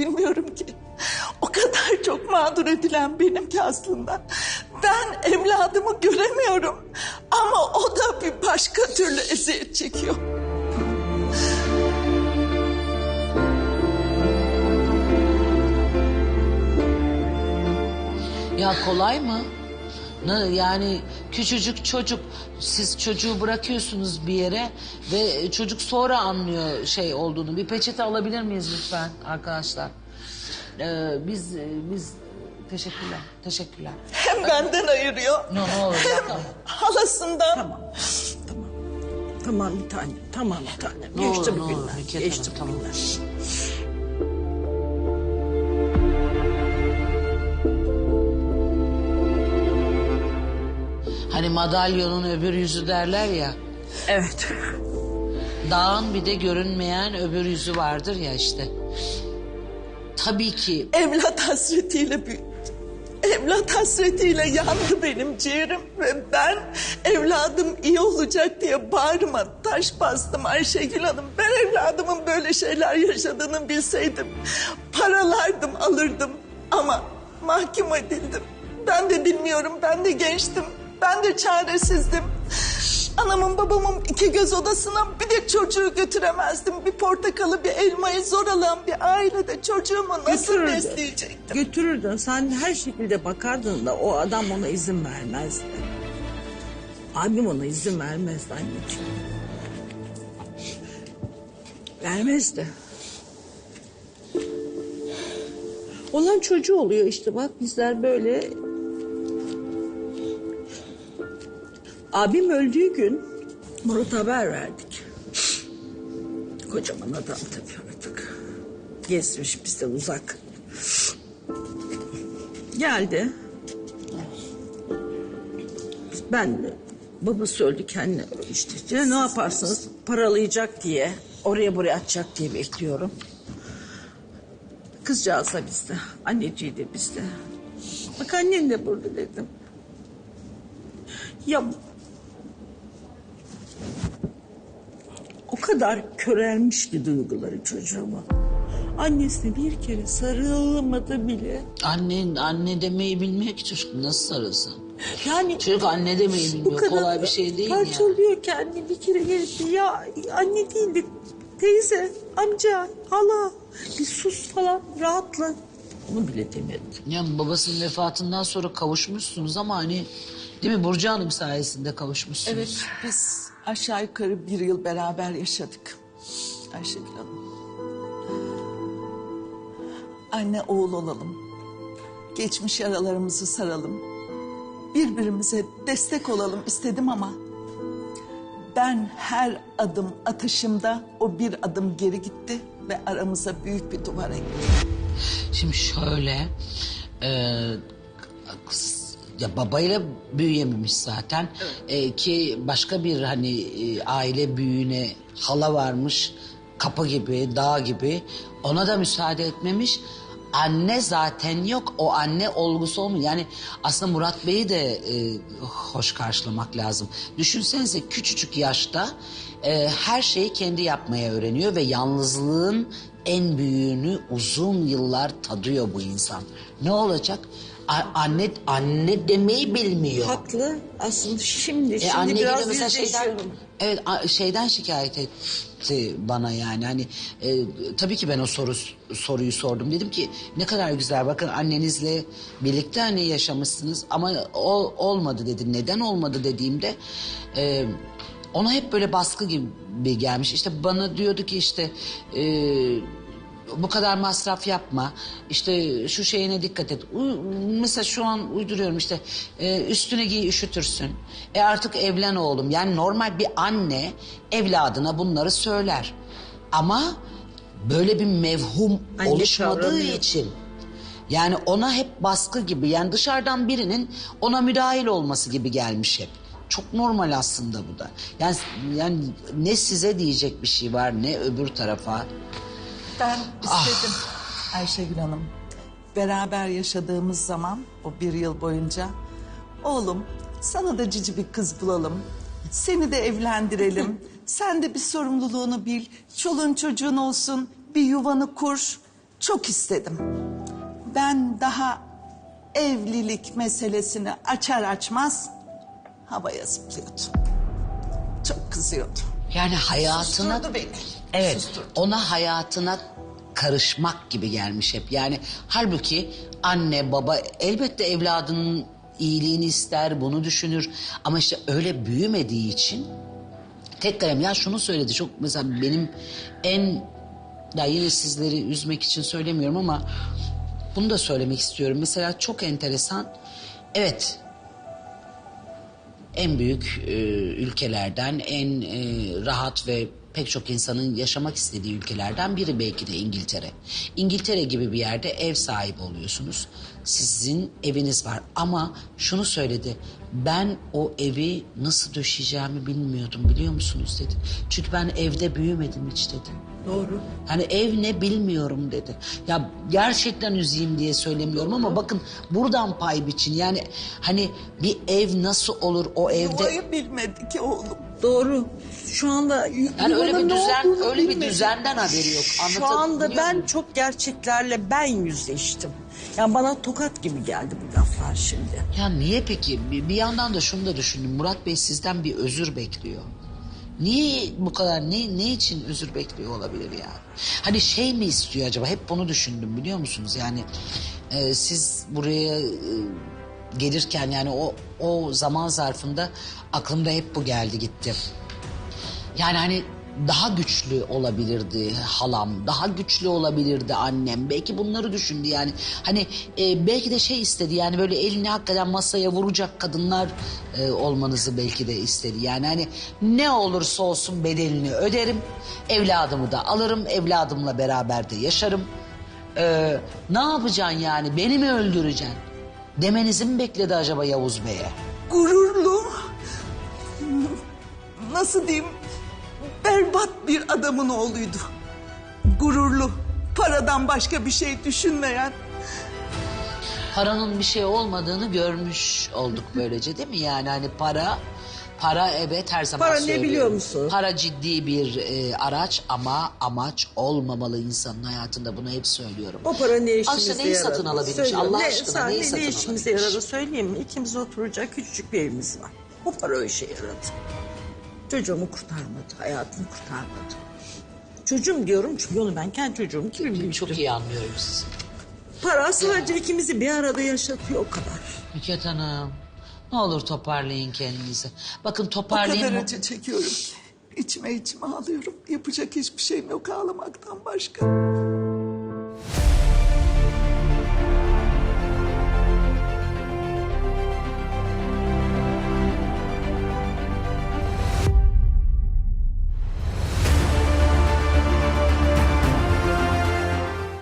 bilmiyorum ki. O kadar çok mağdur edilen benim ki aslında. Ben evladımı göremiyorum. Ama o da bir başka türlü eziyet çekiyor. Ya kolay mı? Ne, yani küçücük çocuk siz çocuğu bırakıyorsunuz bir yere ve çocuk sonra anlıyor şey olduğunu. Bir peçete alabilir miyiz lütfen arkadaşlar? Ee, biz biz teşekkürler. Teşekkürler. Hem benden ayırıyor. Ne ne olur Hem yapma. halasından. Tamam. Tamam. Tamam bir tane. Tamam bir tane. Ne Geçti olur, bu ne olur, günler. Nükhet Geçti Hanım, bu tamam. Hani madalyonun öbür yüzü derler ya. Evet. Dağın bir de görünmeyen öbür yüzü vardır ya işte. Tabii ki Evlat hasretiyle büyüdü. Evlat hasretiyle yandı benim ciğerim ve ben evladım iyi olacak diye bağrıma taş bastım Ayşegül Hanım. Ben evladımın böyle şeyler yaşadığını bilseydim paralardım alırdım ama mahkum edildim. Ben de bilmiyorum ben de gençtim ben de çaresizdim. Anamın babamın iki göz odasına bir de çocuğu götüremezdim. Bir portakalı bir elmayı zor alan bir ailede çocuğumu nasıl Götürürdü. besleyecektim? Götürürdün. Sen her şekilde bakardın da o adam ona izin vermezdi. Abim ona izin vermezdi anneciğim. Vermezdi. Olan çocuğu oluyor işte bak bizler böyle. Abim öldüğü gün Murat haber verdik. Kocaman adam tabii artık. Gezmiş bizden uzak. Geldi. Ben de babası öldü kendine işte. Ya ne yaparsınız paralayacak diye oraya buraya atacak diye bekliyorum. Kızcağız da bizde. Anneciği de bizde. Bak annen de burada dedim. Ya kadar körelmiş ki duyguları çocuğuma. Annesine bir kere sarılmadı bile. annen anne demeyi bilmiyor ki çocuk nasıl sarılsın? Yani Çocuk anne demeyi bu bilmiyor. kadar Kolay bir şey değil ya. parçalıyor kendini bir kere gelip ya anne değildi teyze, amca, hala bir sus falan rahatla. Onu bile demedi. Ya babasının vefatından sonra kavuşmuşsunuz ama hani değil mi Burcu Hanım sayesinde kavuşmuşsunuz. Evet biz aşağı yukarı bir yıl beraber yaşadık Ayşegül Hanım. Anne oğul olalım. Geçmiş yaralarımızı saralım. Birbirimize destek olalım istedim ama... ...ben her adım atışımda o bir adım geri gitti... ...ve aramıza büyük bir duvar ekti. Şimdi şöyle e, ya babayla büyüyememiş zaten E, ki başka bir hani e, aile büyüğüne hala varmış kapı gibi dağ gibi ona da müsaade etmemiş. Anne zaten yok o anne olgusu olmuyor. Yani aslında Murat Bey'i de e, hoş karşılamak lazım. Düşünsenize küçücük yaşta e, her şeyi kendi yapmaya öğreniyor ve yalnızlığın en büyüğünü uzun yıllar tadıyor bu insan. Ne olacak? A- anne anne demeyi bilmiyor. Haklı. Aslında şimdi, E, şimdi anne gibi biraz mesela şeyden, yüzleşiyorum. evet a- şeyden şikayet etti bana yani. Hani e, tabii ki ben o soru soruyu sordum. Dedim ki ne kadar güzel. Bakın annenizle birlikte hani yaşamışsınız ama o, olmadı dedi. Neden olmadı dediğimde e, ona hep böyle baskı gibi gelmiş. İşte bana diyordu ki işte e, bu kadar masraf yapma. İşte şu şeyine dikkat et. U- Mesela şu an uyduruyorum işte e, üstüne giy üşütürsün. E artık evlen oğlum. Yani normal bir anne evladına bunları söyler. Ama böyle bir mevhum Anne oluşmadığı için yani ona hep baskı gibi yani dışarıdan birinin ona müdahil olması gibi gelmiş hep. Çok normal aslında bu da. Yani yani ne size diyecek bir şey var ne öbür tarafa. Ben istedim Ayşegül Hanım. Beraber yaşadığımız zaman o bir yıl boyunca... ...oğlum sana da cici bir kız bulalım. Seni de evlendirelim. Sen de bir sorumluluğunu bil. Çoluğun çocuğun olsun. Bir yuvanı kur. Çok istedim. Ben daha evlilik meselesini açar açmaz havaya zıplıyordu. Çok kızıyordu. Yani hayatına... Susturdu beni. Evet, Susturdu. ona hayatına karışmak gibi gelmiş hep. Yani halbuki anne baba elbette evladının iyiliğini ister, bunu düşünür. Ama işte öyle büyümediği için tek kalem ya şunu söyledi çok mesela benim en ya yine sizleri üzmek için söylemiyorum ama bunu da söylemek istiyorum. Mesela çok enteresan. Evet en büyük e, ülkelerden, en e, rahat ve pek çok insanın yaşamak istediği ülkelerden biri belki de İngiltere. İngiltere gibi bir yerde ev sahibi oluyorsunuz. Sizin eviniz var ama şunu söyledi. Ben o evi nasıl döşeyeceğimi bilmiyordum biliyor musunuz dedi. Çünkü ben evde büyümedim hiç dedi. Doğru. Hani ev ne bilmiyorum dedi. Ya gerçekten üzeyim diye söylemiyorum ama bakın buradan pay biçin. Yani hani bir ev nasıl olur o evde... Yuvayı bilmedi ki oğlum. Doğru. Şu anda Yani öyle bir düzen, öyle bir düzenden haberi yok. Şu Anlatabiliyor anda ben muyum? çok gerçeklerle ben yüzleştim. Yani bana tokat gibi geldi bu laflar şimdi. Ya niye peki? Bir, bir yandan da şunu da düşündüm. Murat Bey sizden bir özür bekliyor. Niye bu kadar ne ne için özür bekliyor olabilir yani? Hani şey mi istiyor acaba? Hep bunu düşündüm biliyor musunuz? Yani e, siz buraya e, gelirken yani o o zaman zarfında aklımda hep bu geldi gitti. Yani hani daha güçlü olabilirdi halam, daha güçlü olabilirdi annem. Belki bunları düşündü yani. Hani e, belki de şey istedi yani böyle elini hakikaten masaya vuracak kadınlar e, olmanızı belki de istedi. Yani hani ne olursa olsun bedelini öderim, evladımı da alırım, evladımla beraber de yaşarım. E, ne yapacaksın yani beni mi öldüreceksin? Demenizi mi bekledi acaba Yavuz Bey'e? Gururlu. Nasıl diyeyim? Berbat bir adamın oğluydu. Gururlu. Paradan başka bir şey düşünmeyen. paranın bir şey olmadığını görmüş olduk böylece değil mi? Yani hani para para evet her zaman Para ne söylüyorum. biliyor musun? Para ciddi bir e, araç ama amaç olmamalı insanın hayatında bunu hep söylüyorum. O para ne işimize Aslında neyi yaradı? satın alabilmiş. Allah ne, aşkına sen- neyi ne, satın ne işimize alabilmiş? yaradı söyleyeyim mi? İkimiz oturacak küçücük bir evimiz var. O para o işe yaradı. Çocuğumu kurtarmadı, hayatımı kurtarmadı. Çocuğum diyorum çünkü onu ben kendi çocuğum gibi büyüttüm. Çok iyi anlıyorum sizi. Para sadece ikimizi bir arada yaşatıyor o kadar. Nükhet Hanım ne olur toparlayın kendinizi. Bakın O toparlayın. kadar acı çekiyorum ki. İçime içime ağlıyorum. Yapacak hiçbir şeyim yok ağlamaktan başka.